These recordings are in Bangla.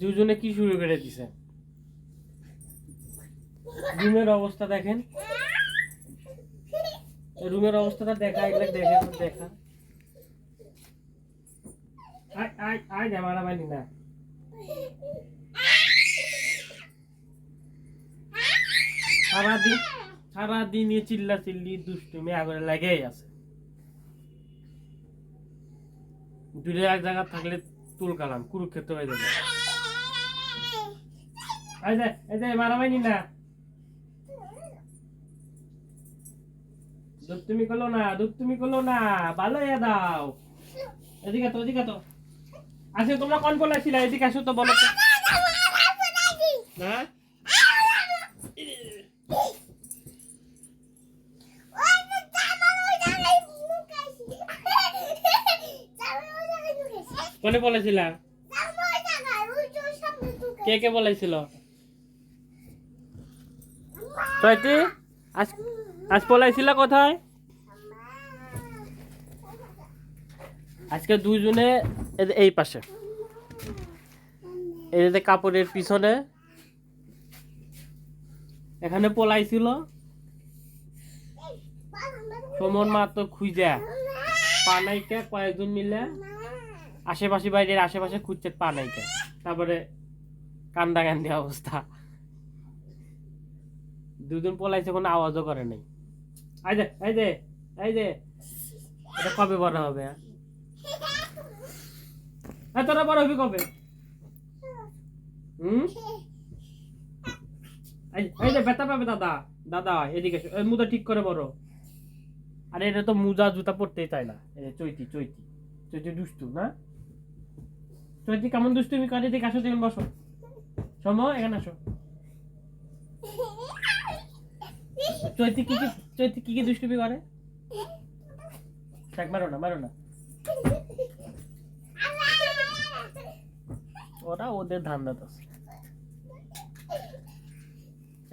দুজনে কি শুরু করে দিছে? রুমের অবস্থা দেখেন। রুমের অবস্থাটা দেখা, এগুলো দেখে, দেখা। আয় আয় আয়, যা, মারামারি না। সারাদিন সারাদিন এ চিল্লা চিল্লি দুষ্টুমি আগরে লাগেই আছে দূরে এক জায়গা থাকলে তুল কালাম কুরুক্ষেত্র হয়ে যাবে এই যে এই যে মারামারি না দুধ তুমি করল না দুধ তুমি করল না ভালো ইয়া দাও এদিকে তো এদিকে তো আসে তোমরা কোন আসিলা এদিকে আসো তো বলো তো হ্যাঁ কোনে বলেছিলা? কে কে বলেছিল? আজ আজ পলাইছিল কোথায়? আজকে দুইজনে এই পাশে। এই যে কাপড়ের পিছনে। এখানে পলাইছিল। সমন মাত্র খুঁজা। পানাইকে কয়েকজন মিলে আশেপাশে বাইরের আশেপাশে খুঁজতে পা নাই তারপরে কান্দা কান্দি অবস্থা। দুজন পলাইছে কোনো আওয়াজও করে নাই। এই যে এই যে এটা কবে বড় হবে হ্যাঁ? হ্যাঁ তোরা বড় হবি কবে? হুম? এই যে, ব্যথা পাবে দাদা দাদা, এদিকে মুদা ঠিক করে বড়। আরে, এটা তো মুজা জুতা পরতেই চায় না। চৈতি চৈতি। চৈতি দুষ্টু, না? চৈতি কেমন দুষ্টুমি করে? এদিকে আসো দেখুন বসো। সময়, এখানে আসো। চৈতি কি কি চৈতি কি কি দুষ্টুমি করে? থাক, মারো না মারো না। ওরা ওদের ধান্দা তো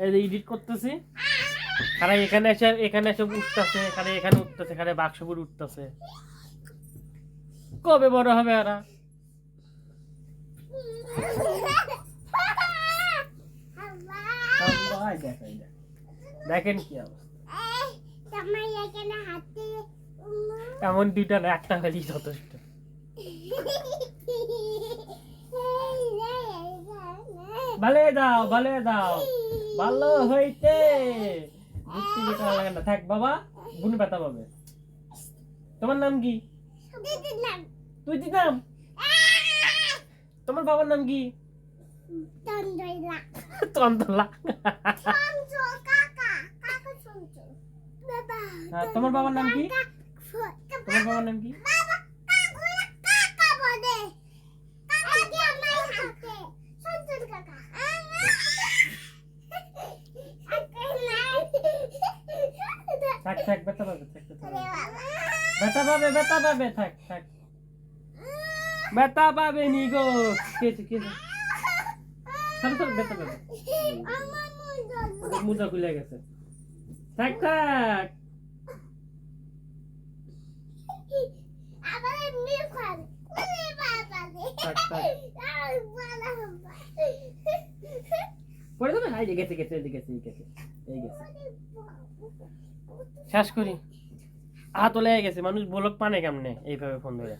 এই যে এডিট করতেছি। খারা এখানে এসে এখানে এসে উঠতেছে এখানে এখানে উঠতেছে এখানে বাক্সপুর উঠতেছে। কবে বড় হবে ওরা আল্লাহ, এই দেখ, এই দেখ। দেখেন কি অবস্থা। এমন দুইটা না একটা হলেই যথেষ্ট। ভালো দাও ভালো দাও। ভালো হইতে। বুঝতে দিতে লাগে না। থাক বাবা বুন ব্যথা পাবে। তোমার নাম কি? তুই নাম? তোমার বাবার নাম কি? তন্তলা হ্যাঁ, তোমার বাবার নাম কি? তোমার বাবার নাম কি? থাক থাক ব্যথা পাবে থাক ব্যথা পাবে। ব্যথা পাবে ব্যথা পাবে। থাক থাক। ব্যথা পাবে নি গো। কেছে কেছে থাক থাক ব্যথা পাবে। ওদের খুলে গেছে। থাক থাক। পড়ে যাবে? হাই গেছে গেছে এই গেছে এই গেছে এই গেছে শেষ করি। হাত লেগে গেছে। মানুষ বলক পানে কেমনে? এইভাবে ফোন ধরে।